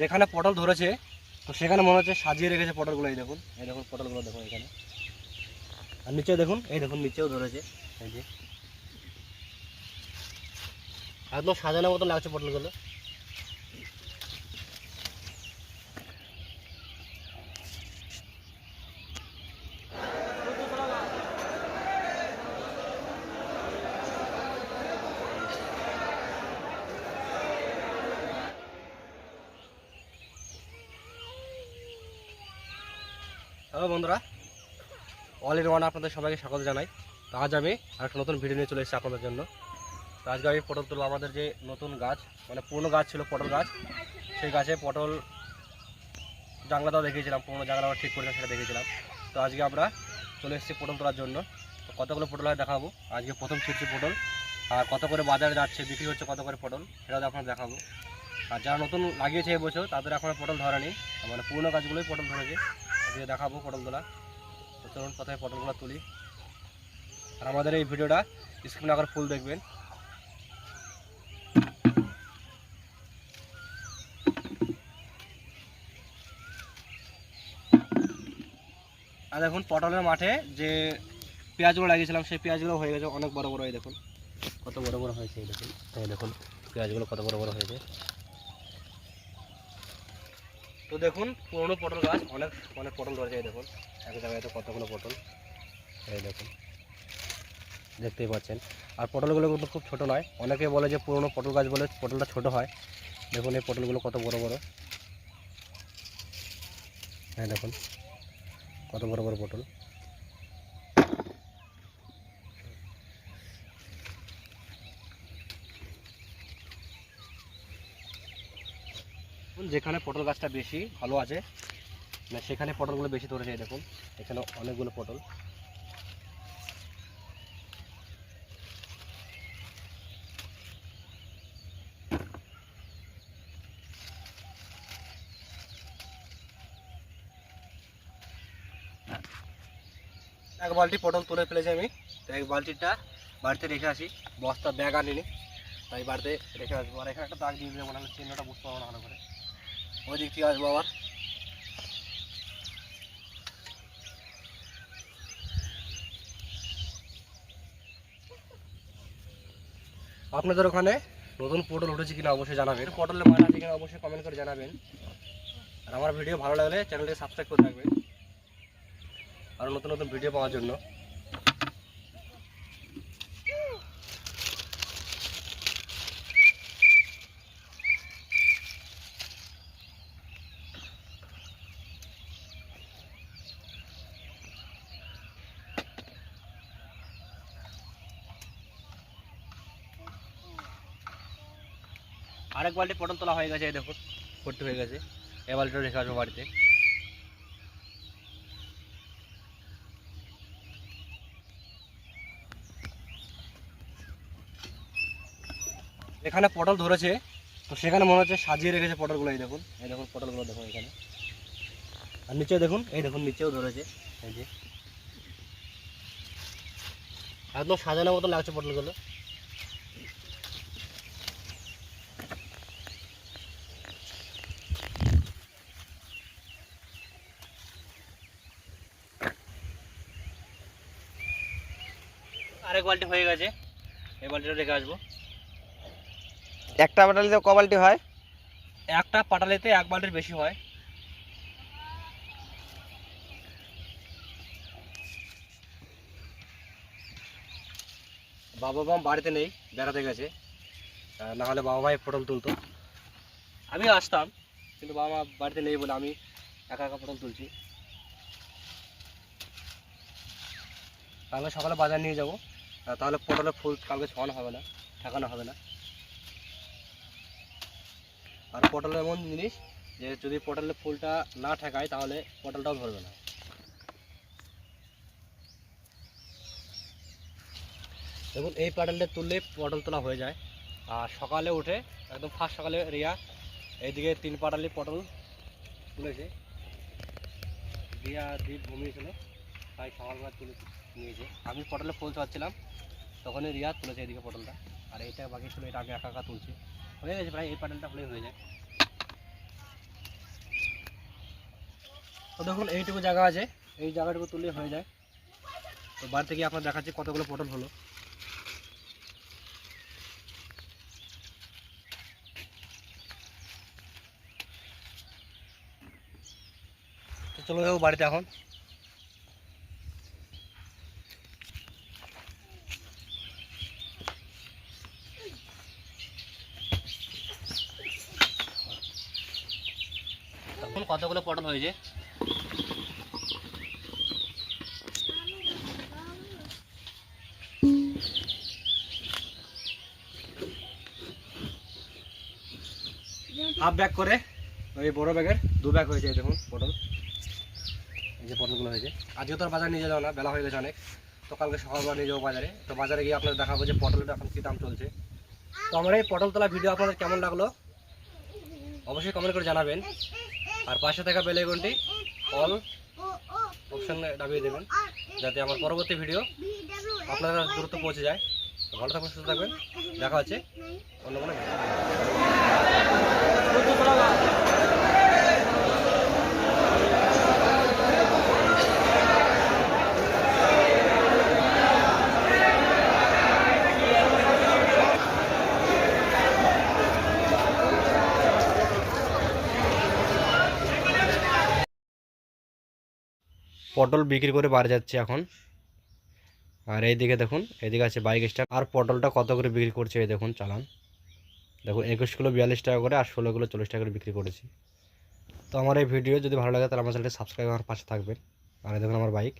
যেখানে পটল ধরেছে, তো সেখানে মনে হচ্ছে সাজিয়ে রেখেছে পটলগুলো, এই দেখুন এই দেখুন পটলগুলো দেখুন এখানে। আর নিচে দেখুন, এই দেখুন, নিচেও ধরেছে, এই যে। একদম সাজানোর মতো লাগছে পটলগুলো। হ্যালো বন্ধুরা অল ইন ওয়ান আপনাদের সবাইকে স্বাগত জানাই। তো আজ আমি আরেকটা নতুন ভিডিও নিয়ে চলে এসেছি আপনাদের জন্য। তো আজকে আমি পটল তুলবো, আমাদের যে নতুন গাছ মানে পুরনো গাছ ছিল পটল গাছ, সেই গাছে পটল জাংলাটাও দেখিয়েছিলাম, পুরনো জাংলাটা ঠিক করেছিলাম সেটা দেখেছিলাম তো আজকে আমরা চলে এসেছি পটল তোলার জন্য। তো কতগুলো পটল হয় দেখাবো। আজকে প্রথম ছিটছি পটল, আর কত করে বাজারে যাচ্ছে, বিক্রি হচ্ছে কত করে পটল, সেটাও আপনার দেখাবো। আর যারা নতুন লাগিয়েছে এবছর, তাদের এখনও পটল ধরেনি। মানে পুরনো গাছগুলোই পটল ধরেছে। আজকে দেখাবো পটল তোলা তো চলুন প্রথমে পটলগুলো তুলি। আর আমাদের এই ভিডিওটা স্ক্রিন আকার ফুল দেখবেন। আর দেখুন পটলের মাঠে যে পেঁয়াজগুলো লাগিয়েছিলাম, সেই পেঁয়াজগুলো হয়ে গেছে অনেক বড় বড়, এই দেখুন। কত বড় বড় হয়েছে, এই দেখুন। এই দেখুন, পেঁয়াজগুলো কত বড় বড় হয়েছে। তো দেখুন, পুরনো পটল গাছ, অনেক অনেক পটল ধরেছে, এই দেখুন। এক জায়গায় তো কতগুলো পটল। এই দেখুন, দেখতেই পাচ্ছেন। আর পটলগুলো কিন্তু খুব ছোট নয়। অনেকে বলে যে পুরনো পটল গাছ বলে পটলটা ছোট হয়। দেখুন, এই পটলগুলো কত বড় বড়। হ্যাঁ দেখুন, কত বড় বড় পটল। যেখানে পটল গাছটা বেশি ভালো আছে মানে সেখানে পটলগুলো বেশি ধরেছে দেখুন, এখানে অনেকগুলো পটল। এক বালতি পটল তুলে ফেলেছি আমি, তো এক বালতিটা বাড়িতে রেখে আসি, বস্তা ব্যাগ আনিনি, তাই বাড়িতে রেখে আসব। আর এখানে একটা দাগ দিয়ে দেবো নাহলে চিহ্নটা বুঝতে পারব না ভালো করে। ওই দিক থেকে আসব আবার। আপনাদের ওখানে নতুন পটল উঠেছে কিনা অবশ্যই জানাবেন। পটলের মাছ আছে কিনা অবশ্যই কমেন্ট করে জানাবেন। আর আমার ভিডিও ভালো লাগলে চ্যানেলটি সাবস্ক্রাইব করে রাখবেন। আরও নতুন নতুন ভিডিও পাওয়ার জন্য। আরেক বালতি পটল তোলা হয়ে গেছে দেখুন ভর্তি হয়ে গেছে। এ বালতিটা রেখে আসব বাড়িতে। এখানে পটল ধরেছে, তো সেখানে মনে হচ্ছে সাজিয়ে রেখেছে পটলগুলো, এই দেখুন এই দেখুন পটলগুলো দেখুন এখানে। আর নিচে দেখুন, এই দেখুন, নিচেও ধরেছে, এই যে। একদম সাজানোর মতো লাগছে পটলগুলো। আরেক বালতি হয়ে গেছে। এই বালতিটা রেখে আসব। একটা বাটালিতে ক বালতি হয়? একটা পাটালিতে এক বালতির বেশি হয়। বাবা মা বাড়িতে নেই বেড়াতে গেছে। না হলে বাবা ভাই পটল তুলতো। আমি আসতাম কিন্তু বাবা মা বাড়িতে নেই বলে আমি একা একা পটল তুলছি। কালকে সকালে বাজার নিয়ে যাব। তাহলে পটলের ফুল কালকে ছড়ানো হবে না, ঠেকানো হবে না। আর পটল এমন জিনিস যে যদি পটলের ফুলটা না ঠেকায়, তাহলে পটলটাও ধরবে না। দেখুন, এই পটলটা তুললে পটল তোলা হয়ে যায়। আর সকালে উঠে, একদম ফার্স্ট সকালে রিয়া, এইদিকে তিন পাটালি পটল তুলেছে। রিয়া দ্বীপ ঘুমিয়েছিল, তাই সকালবেলা তুলে নিয়েছে আমি পটলে ফুল চাচ্ছিলাম তখনই রিয়া তুলেছে এদিকে পটলটা আর এইটা বাকি ছিল, এটা আমি একা একা তুলছি। হয়ে গেছে প্রায়, এই প্যানেলটা হলেই হয়ে যায়। তো দেখুন, এইটুকু জায়গা আছে, এই জায়গাটুকু তুলে হয়ে যায়। তো বাড়ি থেকে আপনার দেখাচ্ছি কতগুলো পটল হলো। তো চলো যাব বাড়িতে এখন। কতগুলো পটল হয়েছে? হাফ ব্যাগ করে। ওই বড় ব্যাগের দু ব্যাগ হয়েছে, এই দেখুন, পটল। এই যে পটলগুলো হয়েছে। আজকে তো আর বাজার নিয়ে যাও না, বেলা হয়ে গেছে অনেক। তো কালকে সকালবেলা নিয়ে যাব বাজারে। তো বাজারে গিয়ে আপনাদের দেখাবো যে পটলটা এখন কী দাম চলছে। তো আমার এই পটল তোলা ভিডিও আপনাদের কেমন লাগল? অবশ্যই কমেন্ট করে জানাবেন। আর পাশে থাকা বেল আইকনটি অল অপশানে দাবিয়ে দেবেন যাতে আমার পরবর্তী ভিডিও আপনারা দ্রুত পৌঁছে যায় ভালো থাকবেন সুস্থ থাকবেন দেখা হচ্ছে অন্য কোনো video। পটল বিক্রি করে বাড়ি যাচ্ছে এখন। আর এইদিকে দেখুন, এইদিকে আছে বাইক স্ট্যান্ড আর পটলটা কত করে বিক্রি করছে এই দেখুন, চালান। দেখুন, একুশ কিলো বিয়াল্লিশ টাকা করে আর ষোলো কিলো চল্লিশ টাকা করে বিক্রি করেছি। তো আমার এই ভিডিও যদি ভালো লাগে, তাহলে আমার চ্যানেলটি সাবস্ক্রাইব আমার পাশে থাকবেন। আর এই দেখুন আমার বাইক